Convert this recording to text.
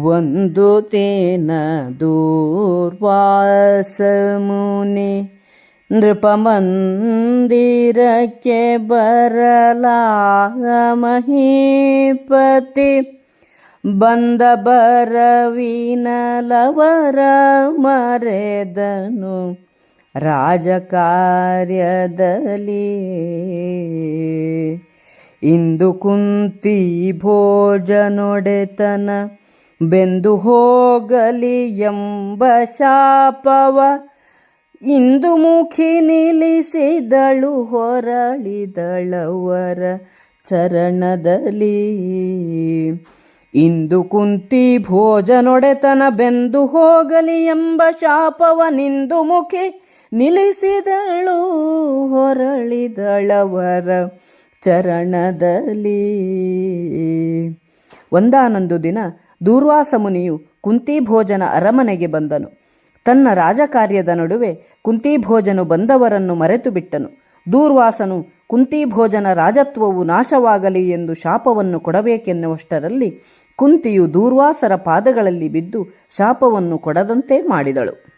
ಒಂದು ತೇನ ದೂರ್ವಾಸ ಮುನಿ ನೃಪಮಂದಿರಕ್ಕೆ ಬರಲಾಗ ಮಹೀಪತಿ ಬಂದ ಬರವಿನಲವರ ಮರೆದನು ರಾಜಕಾರ್ಯದಲ್ಲಿ. ಇಂದು ಕುಂತಿ ಭೋಜನೊಡೆತನ ಬೆಂದು ಹೋಗಲಿ ಎಂಬ ಶಾಪವ ಇಂದು ಮುಖಿ ನಿಲ್ಲಿಸಿದಳು, ಹೊರಳಿದಳವರ ಚರಣದಲ್ಲಿ. ಇಂದು ಕುಂತಿ ಭೋಜನೊಡೆತನ ಬೆಂದು ಹೋಗಲಿ ಎಂಬ ಶಾಪವ ನಿಂದು ಮುಖಿ ನಿಲ್ಲಿಸಿದಳು, ಹೊರಳಿದಳವರ ಚರಣದಲ್ಲಿ. ಒಂದಾನೊಂದು ದಿನ ದೂರ್ವಾಸ ಮುನಿಯು ಕುಂತಿಭೋಜನ ಅರಮನೆಗೆ ಬಂದನು. ತನ್ನ ರಾಜಕಾರ್ಯದ ನಡುವೆ ಕುಂತಿಭೋಜನು ಬಂದವರನ್ನು ಮರೆತು ಬಿಟ್ಟನು ದೂರ್ವಾಸನು ಕುಂತಿಭೋಜನ ರಾಜತ್ವವು ನಾಶವಾಗಲಿ ಎಂದು ಶಾಪವನ್ನು ಕೊಡಬೇಕೆನ್ನುವಷ್ಟರಲ್ಲಿ ಕುಂತಿಯು ದೂರ್ವಾಸರ ಪಾದಗಳಲ್ಲಿ ಬಿದ್ದು ಶಾಪವನ್ನು ಕೊಡದಂತೆ ಮಾಡಿದಳು.